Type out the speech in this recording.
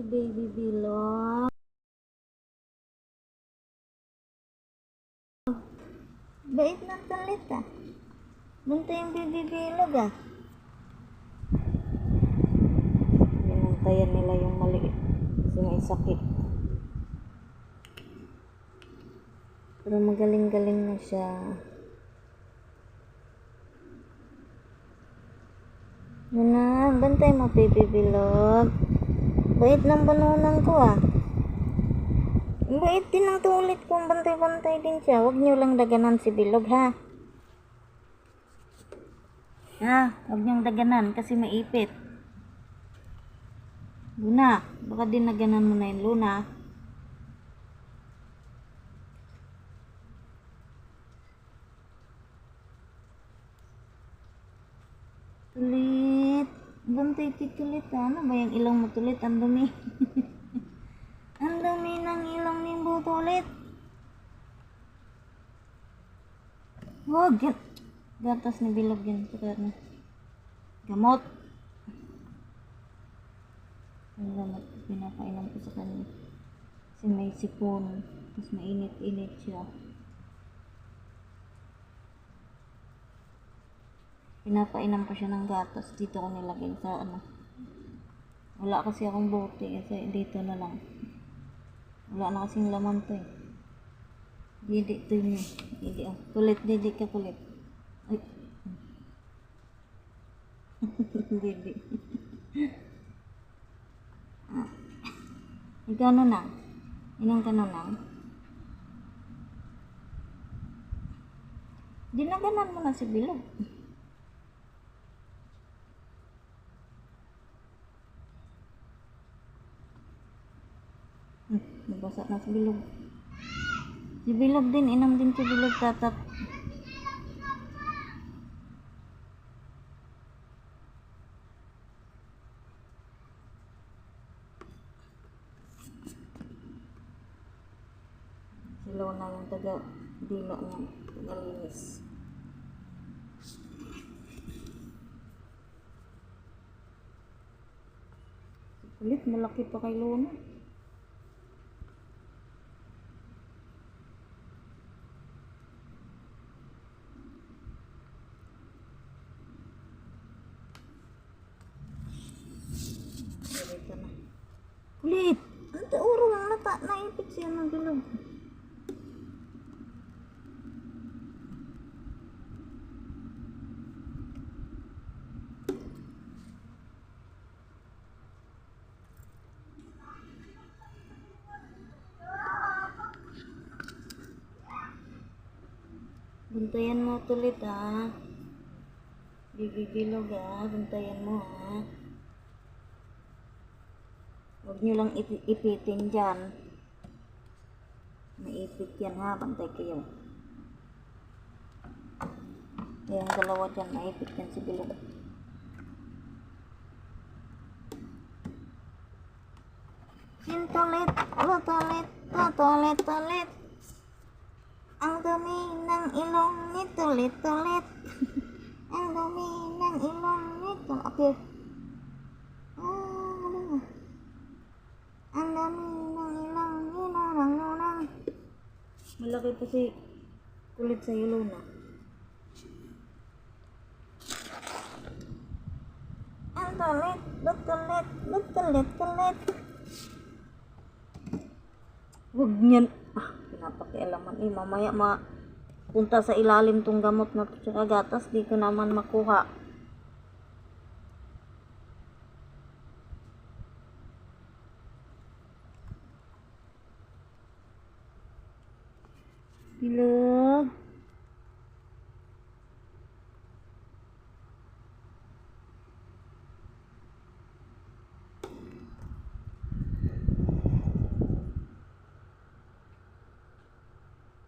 si baby bilog. Bait na talit ah. Bunta yung baby bilog ah. Binantayan nila yung maliit. Kasi may sakit. Pero magaling-galing na siya. Yun na, bantay mo baby bilog. Bait ng banunan ko ah. Ang Bait din ng tulit kung bantay-bantay din siya. Huwag niyo lang daganan si bilog ha. Ha, huwag niyong daganan kasi maipit. Luna, baka din naganan mo na yun, Luna. Tulit. Bantay titulit. Ano ba yung ilong mo? Ang dumi. Ang dumi ng ilong ni Butulit. Wag yan. Gatas ni Bilog yan. Saka na. Gamot. Ang gamot. Pinapainom ko sa kanya. Kasi may sipon. Mas mainit-init siya. Pinapainom ko siya ng gatas. Dito ko nilagay sa ano. Wala kasi akong bote. Kasi dito na lang. Wala na kasing laman to eh. Didi to yun. Didi ah. Kulit, didi ka kulit. Ay. didi. ah. Ikaw ano na? Inang ka na lang? Dinaganan mo na si Bilog. Nabasa na si Bilog. Si Bilog din, inam din si Bilog tatat. Si Lona yung taga dila niya, taga linis. Kulit, malaki pa kay Lona. Dito na. Kulit! Ang tauro ang nata, naipit siya ng bilog. Buntayan mo tulit ah. Bibibilog ah. Buntayan mo ah. Huwag nyo lang ipi- ipitin dyan. Maipit yan ha. Bantay kayo. Yung dalawa dyan, maipit yan si Bilog. Sin tulit, lo tulit, to tulit, tulit. Ang dumi ng ilong ni tulit, tulit. Ang dumi ng ilong ni tulit. Okay. Ah, ano? Ang dami ng ilang ninarang nunang. Malaki pa si kulit sa ilo na. Ang tulit, lutulit, lutulit, tulit. Huwag niyan. Ah, pinapakialaman eh. Mamaya ma punta sa ilalim tong gamot na to tsaka gatas. Di ko naman makuha. Bilog.